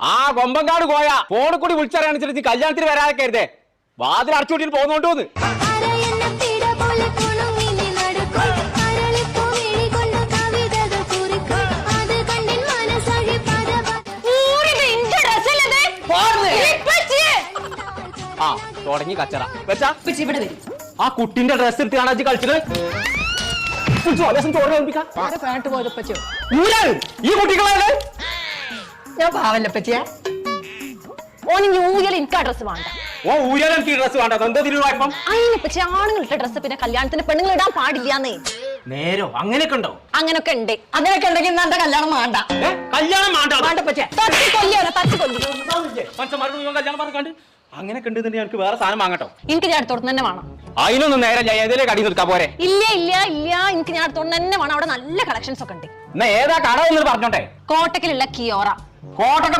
ആ കൊമ്പങ്കാട് പോയ ഫോണിൽ കൂടി വിളിച്ചറിയാണിച്ചിട്ട് കല്യാണത്തിന് വരാതെ കരുതേ വാതിൽ അടച്ചുകൂട്ടിട്ട് പോകുന്നോണ്ടോന്ന്. ആ തുടങ്ങി കച്ചറ. വെച്ചാ? ഇവിടെ വരും ആ കുട്ടിന്റെ ഡ്രസ് എടുത്ത് കാണാൻ കളിച്ചത്? ഈ കുട്ടികളാണ് ഞാൻ പാവല്ല ഇപ്പച്ചിയാ ഓന് ന്യൂയൽ എനിക്ക് ആ ഡ്രസ് വേണ്ട. ഓ ഊരാൻ എനിക്ക് ഡ്രസ് വേണ്ട. എന്താ തിരുവായ്പം അതിനെ പറ്റി ആണുങ്ങളുടെ ഡ്രസ്സ് പിന്നെ കല്യാണത്തിന് പെണ്ണുങ്ങൾ ഇടാൻ പാടില്ലാന്നേ. നേരോ? അങ്ങനെയൊക്കെ ഉണ്ടോ? അങ്ങനൊക്കെ ഉണ്ട്. അങ്ങനെയൊക്കെ ഉണ്ടെങ്കിൽ ഇന്ന് എന്റെ കല്യാണം വേണ്ട. ഏ, കല്യാണം വേണ്ട വേണ്ട ഇപ്പച്ചിയെ തട്ടി കൊല്ലിയോനെ തട്ടി കൊല്ലി മനുഷ്യന്മാരോട് മുഴുവൻ കല്യാണം പറഞ്ഞാണ്ട് അങ്ങനെയൊക്കെ ഉണ്ടെന്നുണ്ടെങ്കിൽ എനിക്ക് വേറെ സാധനം വാങ്ങട്ടോ. എനിക്ക് ഞാൻ തന്നെ വേണം. അതിനൊന്നും നേരം ഞാൻ പോരെ. ഇല്ല ഇല്ല ഇല്ല. എനിക്ക് ഞാൻ അടുത്തോട്ട് തന്നെ വേണം. അവിടെ നല്ല കളക്ഷൻസ് ഒക്കെ ഉണ്ട്. എന്നാ ഏതാ കട എന്ന് പറഞ്ഞോട്ടെ? കോട്ടക്കിലുള്ള കിയോറ. കോട്ടൊക്കെ